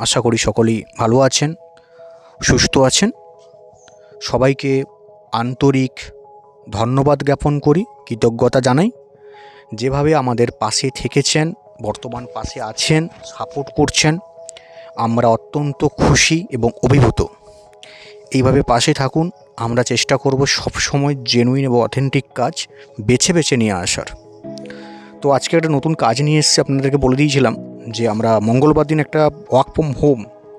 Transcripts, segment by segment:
আশা করি সকলেই ভালো আছেন, সুস্থ আছেন। সবাইকে আন্তরিক ধন্যবাদ জ্ঞাপন করি, কৃতজ্ঞতা জানাই। যেভাবে আমাদের পাশে থেকেছেন, বর্তমান পাশে আছেন, সাপোর্ট করছেন, আমরা অত্যন্ত খুশি এবং অভিভূত। এইভাবে পাশে থাকুন, আমরা চেষ্টা করব সবসময় জেনুইন এবং অথেন্টিক কাজ বেছে বেছে নিয়ে আসার। তো আজকে একটা নতুন কাজ নিয়ে এসেছি, আপনাদেরকে বলে দিয়েছিলাম। যে আমরা মঙ্গলবার দিন একটা work from home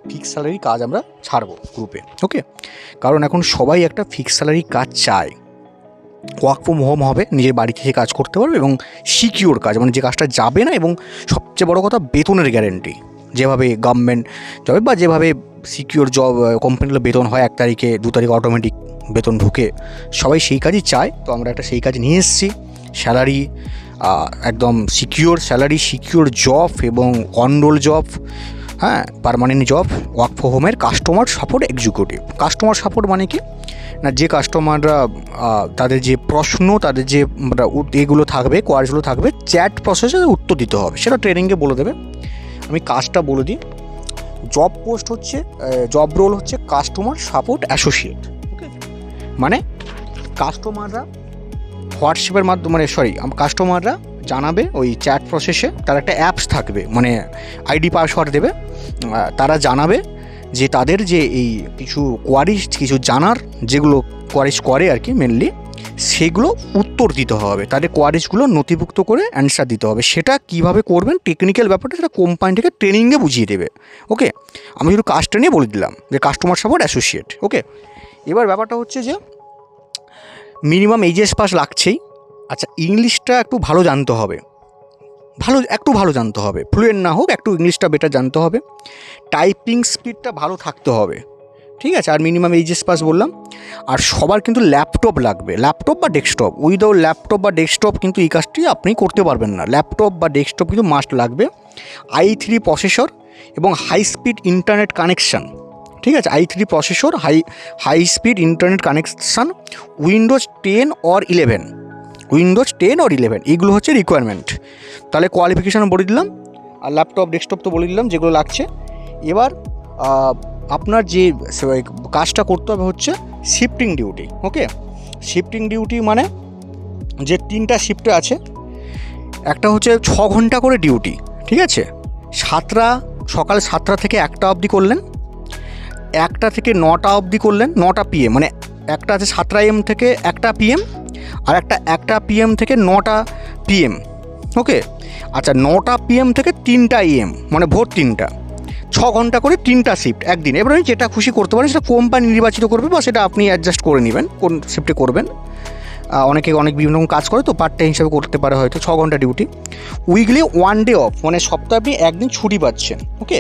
fix salary কাজ আমরা ছাড়বো গ্রুপে ওকে কারণ এখন সবাই একটা ফিক্স স্যালারি কাজ চায়। ওয়ার্ক ফ্রম হোম হবে, নিজের বাড়ি থেকে কাজ করতে পারবে এবং সিকিওর কাজ মানে যে কাজটা যাবে না এবং সবচেয়ে বড় কথা বেতনের গ্যারেন্টি যেভাবে গভর্নমেন্ট জবে বা যেভাবে সিকিওর জব কোম্পানিগুলো বেতন হয় এক তারিখে, দু তারিখে অটোমেটিক বেতন ঢুকে, সবাই সেই কাজই চায়। তো আমরা একটা সেই কাজ নিয়ে এসেছি। স্যালারি একদম সিকিওর স্যালারি সিকিওর জব এবং অনরোল জব হ্যাঁ পারমানেন্ট জব ওয়ার্ক ফ্রম হোমের customer support executive customer support মানে কি? না, যে কাস্টমাররা তাদের যে প্রশ্ন, তাদের যে এগুলো থাকবে কোয়ারিগুলো থাকবে চ্যাট প্রসেসে উত্তর দিতে হবে। সেটা ট্রেনিংয়ে বলে দেবে। আমি কাজটা বলে দিই। জব পোস্ট হচ্ছে জব রোল হচ্ছে কাস্টমার সাপোর্ট অ্যাসোসিয়েট ওকে মানে কাস্টমাররা হোয়াটসঅ্যাপের মাধ্যমে মানে সরি কাস্টমাররা জানাবে ওই চ্যাট প্রসেসে তার একটা অ্যাপস থাকবে মানে আইডি পাসওয়ার্ড দেবে। তারা জানাবে যে তাদের যে এই কিছু কোয়ারিজ কিছু জানার যেগুলো কোয়ারিজ করে আর কি মেনলি সেগুলো উত্তর দিতে হবে। তাদের কোয়ারিজগুলো নথিভুক্ত করে অ্যান্সার দিতে হবে। সেটা কীভাবে করবেন টেকনিক্যাল ব্যাপারটা সেটা কোম্পানি থেকে ট্রেনিংয়ে বুঝিয়ে দেবে। ওকে আমি শুধু কাজটা নিয়ে বলে দিলাম যে কাস্টমার সাপোর্ট অ্যাসোসিয়েট ওকে এবার ব্যাপারটা হচ্ছে যে মিনিমাম এইচএস পাস লাগছেই। আচ্ছা ইংলিশটা একটু ভালো জানতে হবে। ভালো, একটু ভালো জানতে হবে। ফ্লুয়েন্ট না হোক, একটু ইংলিশটা বেটার জানতে হবে। টাইপিং স্পিডটা ভালো থাকতে হবে। ঠিক আছে? আর মিনিমাম এইচএস পাস বললাম। আর সবার কিন্তু ল্যাপটপ লাগবে। ল্যাপটপ বা ডেস্কটপ উইদাউট ল্যাপটপ বা ডেস্কটপ কিন্তু এই কাজটি আপনি করতে পারবেন না। ল্যাপটপ বা ডেস্কটপ কিন্তু মাস্ট লাগবে। আই থ্রি প্রসেসর এবং হাই স্পিড ইন্টারনেট কানেকশান ঠিক আছে I three processor high high speed internet connection Windows ten or eleven Windows ten or eleven এইগুলো হচ্ছে রিকোয়ারমেন্ট তাহলে কোয়ালিফিকেশান বলে দিলাম, আর ল্যাপটপ ডেস্কটপ তো বলে দিলাম, যেগুলো লাগছে। এবার আপনার যে কাজটা করতে হবে হচ্ছে shifting duty okay shifting duty মানে যে তিনটা শিফটে আছে, একটা হচ্ছে ছ ঘণ্টা করে ডিউটি ঠিক আছে? সাতটা, সকাল সাতটা থেকে একটা অবধি করলেন একটা থেকে নটা অবধি করলেন, নটা পিএম মানে একটা আছে সাতটা এম থেকে একটা পিএম আর একটা একটা পিএম থেকে নটা পিএম ওকে আচ্ছা নটা পিএম থেকে তিনটা এম মানে ভোর তিনটা। ছ ঘণ্টা করে তিনটা শিফট একদিন। এবার আপনি যেটা খুশি করতে পারেন, সেটা কোম্পানি নির্বাচিত করবে বা সেটা আপনি অ্যাডজাস্ট করে নেবেন, কোন শিফটে করবেন। অনেকে অনেক বিভিন্ন রকম কাজ করে, তো পার্ট টাইম হিসাবে করতে পারে হয়তো, ছ ঘণ্টা duty weekly one day off মানে সপ্তাহে আপনি একদিন ছুটি পাচ্ছেন ওকে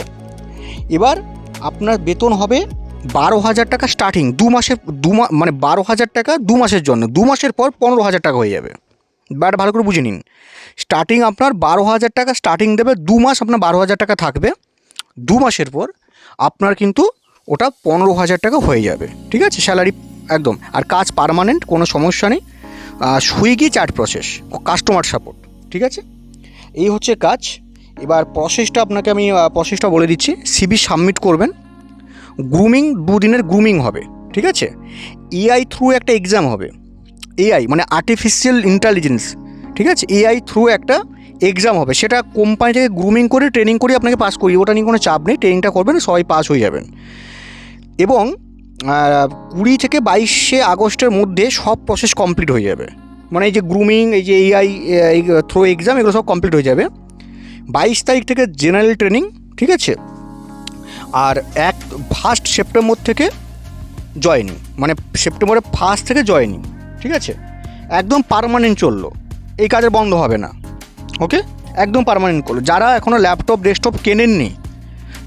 এবার আপনার বেতন হবে বারো হাজার টাকা স্টার্টিং দু মাসের, দু মানে বারো হাজার টাকা দু মাসের জন্য, দু মাসের পর পনেরো হাজার টাকা হয়ে যাবে। বাট ভালো করে বুঝে নিন। স্টার্টিং আপনার বারো হাজার টাকা স্টার্টিং দেবে, দু মাস আপনার বারো হাজার টাকা থাকবে। দু মাসের পর আপনার কিন্তু ওটা পনেরো হাজার টাকা হয়ে যাবে। ঠিক আছে? স্যালারি একদম। আর কাজ পার্মানেন্ট কোনো সমস্যা নেই। Swiggy chat process customer support ঠিক আছে? এই হচ্ছে কাজ। এবার প্রসেসটা আপনাকে আমি প্রসেসটা বলে দিচ্ছি। সিবি সাবমিট করবেন। গ্রুমিং দুদিনের গ্রুমিং হবে, ঠিক আছে? এআই থ্রু একটা এক্সাম হবে। এআই মানে আর্টিফিশিয়াল ইন্টেলিজেন্স ঠিক আছে? এআই থ্রু একটা এক্সাম হবে। সেটা কোম্পানি থেকে গ্রুমিং করে ট্রেনিং করে আপনাকে পাস করি ওটা নিয়ে কোনো চাপ নেই। ট্রেনিংটা করবেন, সবাই পাস হয়ে যাবেন। এবং কুড়ি থেকে বাইশে আগস্টের মধ্যে সব প্রসেস কমপ্লিট হয়ে যাবে। মানে এই যে গ্রুমিং এই যে এআই থ্রো এক্সাম এগুলো সব কমপ্লিট হয়ে যাবে। বাইশ তারিখ থেকে জেনারেল ট্রেনিং, ঠিক আছে? আর এক ফার্স্ট সেপ্টেম্বর থেকে জয়েনিং মানে সেপ্টেম্বরের ফার্স্ট থেকে জয়েনিং, ঠিক আছে? একদম পারমানেন্ট চলল। এই কাজের বন্ধ হবে না ওকে একদম পারমানেন্ট করল। যারা এখনও ল্যাপটপ ডেস্কটপ কেনেননি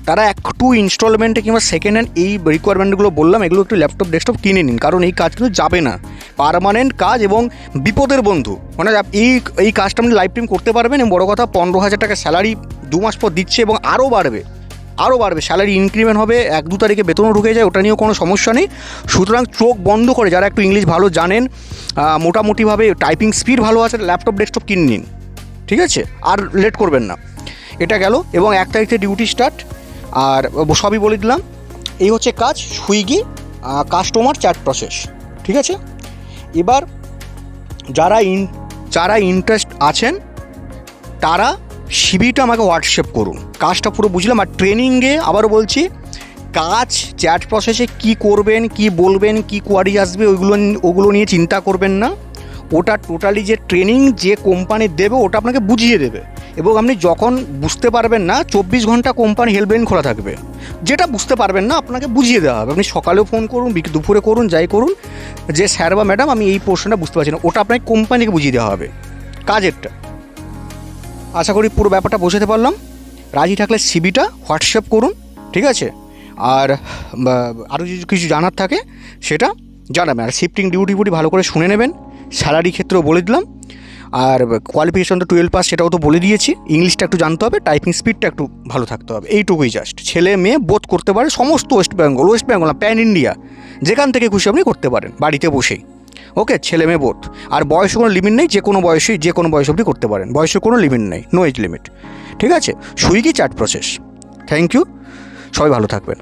তারা একটু ইনস্টলমেন্টে কিংবা সেকেন্ড হ্যান্ড এই রিকোয়ারমেন্টগুলো বললাম, এগুলো একটু ল্যাপটপ ডেস্কটপ কিনে নিন, কারণ এই কাজ কিন্তু যাবে না। পারমানেন্ট কাজ এবং বিপদের বন্ধু। মানে এই এই কাজটা আপনি লাইফ টাইম করতে পারবেন এবং বড় কথা, পনেরো হাজার টাকা স্যালারি দু মাস পর দিচ্ছে এবং আরও বাড়বে। আরও বাড়বে। স্যালারি ইনক্রিমেন্ট হবে এক দু তারিখে বেতনও ঢুকে যায়, ওটা নিয়েও কোনো সমস্যা নেই। সুতরাং চোখ বন্ধ করে যারা একটু ইংলিশ ভালো জানেন মোটামুটিভাবে টাইপিং স্পিড ভালো আছে ল্যাপটপ ডেস্কটপ কিনে নিন। ঠিক আছে? আর লেট করবেন না। এটা গেল এবং এক তারিখ ডিউটি স্টার্ট আর সবই বলে দিলাম, এই হচ্ছে কাজ, সুইগি কাস্টমার চ্যাট প্রসেস ঠিক আছে? এবার যারা ইন যারা ইন্টারেস্ট আছেন, তারা সিবিটা আমাকে হোয়াটসঅ্যাপ করুন। কাজটা পুরো বুঝলাম, আর ট্রেনিংয়ে আবারও বলছি, কাজ চ্যাট প্রসেসে কি করবেন, কি বলবেন, কি কোয়ারি আসবে, ওইগুলো ওগুলো নিয়ে চিন্তা করবেন না। ওটা টোটালি যে ট্রেনিং যে কোম্পানি দেবে, ওটা আপনাকে বুঝিয়ে দেবে। এবং আপনি যখন বুঝতে পারবেন না, চব্বিশ ঘণ্টা কোম্পানি হেল্পলাইন খোলা থাকবে। যেটা বুঝতে পারবেন না, আপনাকে বুঝিয়ে দেওয়া হবে। আপনি সকালেও ফোন করুন দুপুরে করুন, যাই করুন, যে স্যার বা ম্যাডাম, আমি এই পোর্শনটা বুঝতে পারছি না। ওটা আপনাকে কোম্পানিকে বুঝিয়ে দেওয়া হবে। কাজেরটা। আশা করি পুরো ব্যাপারটা বোঝাতে পারলাম। রাজি থাকলে সিবিটা হোয়াটসঅ্যাপ করুন, ঠিক আছে? আর আরও যদি কিছু জানার থাকে, সেটা জানাবেন। আর শিফটিং ডিউটি ফুটি ভালো করে শুনে নেবেন। স্যালারি ক্ষেত্রেও বলে দিলাম। আর কোয়ালিফিকেশন তো টুয়েলভ পাস সেটাও তো বলে দিয়েছি। ইংলিশটা একটু জানতে হবে টাইপিং স্পিডটা একটু ভালো থাকতে হবে। এইটুকুই জাস্ট ছেলে মেয়ে বোধ করতে পারে, সমস্ত ওয়েস্ট বেঙ্গল ওয়েস্ট বেঙ্গল না প্যান ইন্ডিয়া যেখান থেকে খুশি আপনি করতে পারেন, বাড়িতে বসেই। ওকে ছেলে মেয়ে বোধ আর বয়সে কোনো লিমিট নেই যে কোনো বয়সেই যে কোনো বয়স অবধি করতে পারেন। বয়সের কোনো লিমিট নেই নো এজ লিমিট ঠিক আছে? Swiggy chat process thank you সবাই ভালো থাকবেন।